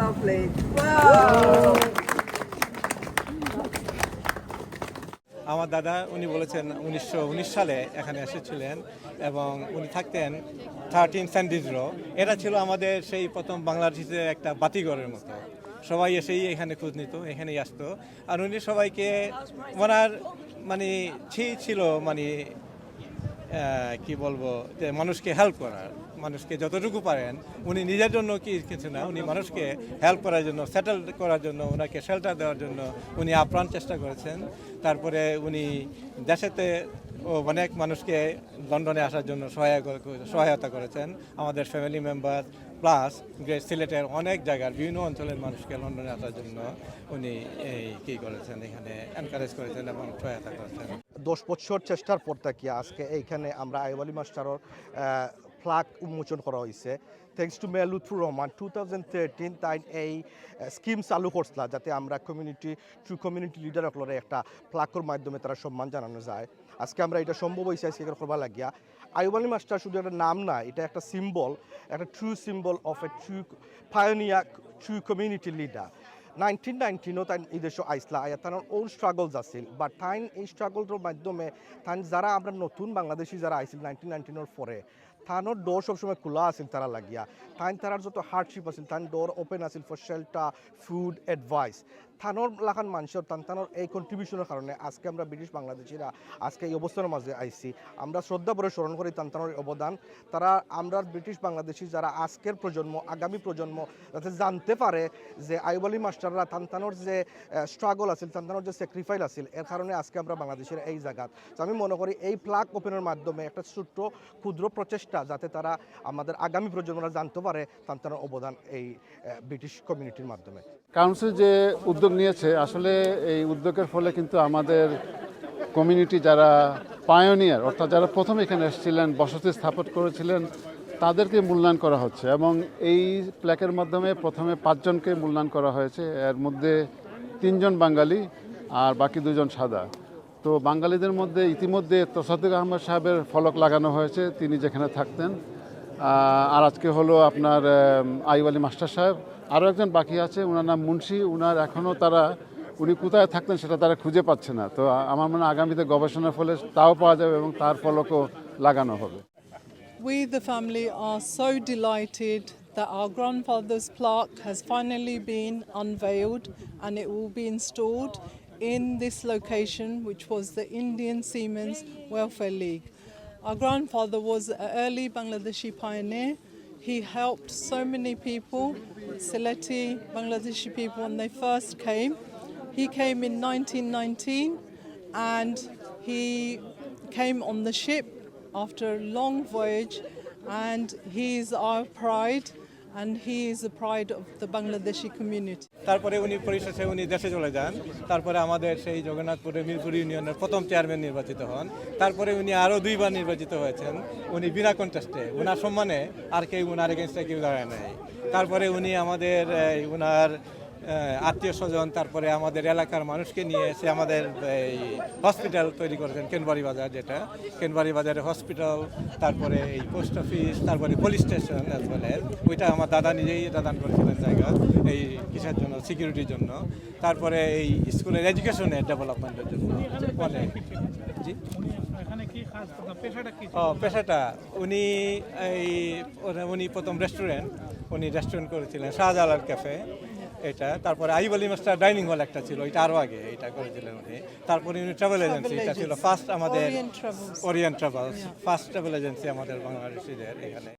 Lovely. আমার দাদা, উনি বলেছেন উনিশশো উনিশ সালে এখানে এসেছিলেন এবং উনি থাকতেন থার্টিন স্যান্ডিজ রো এটা ছিল আমাদের সেই প্রথম বাংলাদেশের একটা বাতিঘরের মতো। সবাই এসেই এখানে খোঁজ নিত, এখানেই আসতো। আর উনি সবাইকে ওনার মানে ছি ছিল মানে কি বলব, যে মানুষকে হেল্প করার, মানুষকে যতটুকু পারেন, উনি নিজের জন্য কি কিছু না, উনি মানুষকে হেল্প করার জন্য সেটেল করার জন্য ওনাকে শেল্টার দেওয়ার জন্য উনি আপ্রাণ চেষ্টা করেছেন। তারপরে উনি দেশেতে ও অনেক মানুষকে লন্ডনে আসার জন্য সহায়তা করেছেন। আমাদের ফ্যামিলি মেম্বার প্লাস গ্রেট সিলেটের অনেক জায়গার বিভিন্ন অঞ্চলের মানুষকে লন্ডনে আসার জন্য উনি এই কী করেছেন, এখানে এনকারেজ করেছেন এবং সহায়তা করেছেন। দশ বছর চেষ্টার পর থাকি আজকে এইখানে আমরা আইওয়ালি মাস্টারর ফ্লাগ উন্মোচন করা হয়েছে। Thanks to mayor Lutfur Rahman two thousand thirteen তাই এই স্কিম চালু করছিল যাতে আমরা কমিউনিটি ট্রু কমিউনিটি লিডার সকলের একটা ফ্লাগের মাধ্যমে তারা সম্মান জানানো যায়। আজকে আমরা এটা সম্ভব হয়েছে, আজকে করবার লাগিয়া। আইওয়ালি মাস্টার শুধু একটা নাম না, এটা একটা সিম্বল একটা true symbol of a true pioneer true community leader nineteen নাইনটিনও তাই এই দেশে আইসলা, আয়া তার ওন স্ট্রাগলস আছিল। বাট তাইন এই স্ট্রাগলটার মাধ্যমে তাই যারা আমরা নতুন বাংলাদেশি যারা আইসিল নাইনটিন নাইনটিনের পরে থানোর ডোর সবসময় খোলা আছিল তারা লাগিয়া। তাই তারার যত হার্ডশিপ আছিল তাই ডোর ওপেন আছিল ফর শেল্টার ফুড অ্যাডভাইস থানোর লাখান মানুষের তান তানোর এই কন্ট্রিবিউশনের কারণে আজকে আমরা ব্রিটিশ বাংলাদেশিরা আজকে এই অবস্থানের মাঝে আইছি। আমরা শ্রদ্ধা ভরে স্মরণ করি তান তানোর অবদান। তারা আমরা ব্রিটিশ বাংলাদেশি যারা আজকের প্রজন্ম, আগামী প্রজন্ম যাতে জানতে পারে যে আইবালি মাস্টাররা তান্তানোর যে স্ট্রাগল আছিল তান্তানোর যে স্যাক্রিফাইস আছিল, এর কারণে আজকে আমরা বাংলাদেশের এই জায়গাত আমি মনে করি এই প্লাগ ওপেনের মাধ্যমে একটা ছোট্ট, ক্ষুদ্র প্রচেষ্টা যাতে তারা আমাদের আগামী প্রজন্মরা জানতে পারে তান্তানোর অবদান এই ব্রিটিশ কমিউনিটির মাধ্যমে। কাউন্সিল যে উদ্যোগ নিয়েছে, আসলে এই উদ্যোগের ফলে কিন্তু আমাদের কমিউনিটি যারা পায়োনিয়ার অর্থাৎ যারা প্রথম এখানে এসেছিলেন, বসতি স্থাপন করেছিলেন, তাদেরকে মূল্যায়ন করা হচ্ছে এবং এই প্ল্যাকের মাধ্যমে প্রথমে পাঁচজনকে মূল্যায়ন করা হয়েছে। এর মধ্যে তিনজন বাঙালি আর বাকি দুজন সাদা। তো বাঙালিদের মধ্যে ইতিমধ্যে তোসাদ্দিক আহমদ সাহেবের ফলক লাগানো হয়েছে, তিনি যেখানে থাকতেন। আর আজকে হলো আপনার আইব আলী মাস্টার সাহেব আরও একজন বাকি আছে ওনার নাম মুন্সি ওনার এখনও তারা উনি কোথায় থাকতেন সেটা তারা খুঁজে পাচ্ছে না তো আমার মনে হয় আগামীতে গবেষণার ফলে তাও পাওয়া যাবে এবং তার ফলকও লাগানো হবে We, the family, are so delighted that our grandfather's plaque has finally been unveiled and it will be installed in this location, which was the Indian Seamen's Welfare League. Our grandfather was an early Bangladeshi pioneer. He helped so many people, Sileti Bangladeshi people, when they first came. He came in 1919 and he came on the ship after a long voyage, and he is our pride, and he is the pride of the Bangladeshi community. তারপরে উনি পরিশেষে উনি দেশে চলে যান। তারপরে আমাদের সেই জগন্নাথপুরের মিরপুর ইউনিয়নের প্রথম চেয়ারম্যান নির্বাচিত হন। তারপরে উনি আরও দুইবার নির্বাচিত হয়েছেন। উনি বিনা কন্টেস্টে ওনার সম্মানে আর কেউ ওনার এগেনস্টে কেউ দাঁড়ায় নাই। তারপরে উনি আমাদের ওনার আত্মীয় স্বজন তারপরে আমাদের এলাকার মানুষকে নিয়ে এসে আমাদের এই হসপিটাল তৈরি করেছেন কেনবাড়ি বাজার যেটা। কেনবাড়ি বাজারে হসপিটাল তারপরে এই পোস্ট অফিস তারপরে পুলিশ স্টেশন অ্যাজ ওয়েল ওইটা আমার দাদা নিজেই দাদান করেছিলেন জায়গা এই কিসের জন্য সিকিউরিটির জন্য। তারপরে এই স্কুলের এডুকেশনের ডেভেলপমেন্টের জন্য। অনেক জি? ও পেশাটা উনি এই উনি প্রথম রেস্টুরেন্ট উনি রেস্টুরেন্ট করেছিলেন শাহজালাল ক্যাফে এটা তারপরে আইব আলী মাস্টার ডাইনিং হল একটা ছিল এটা আরও আগে এটা করেছিলেন উনি তারপরে উনি ট্রাভেল এজেন্সি এটা ছিল ফার্স্ট আমাদের. Orient Travels first travel agency আমাদের বাংলাদেশিদের এখানে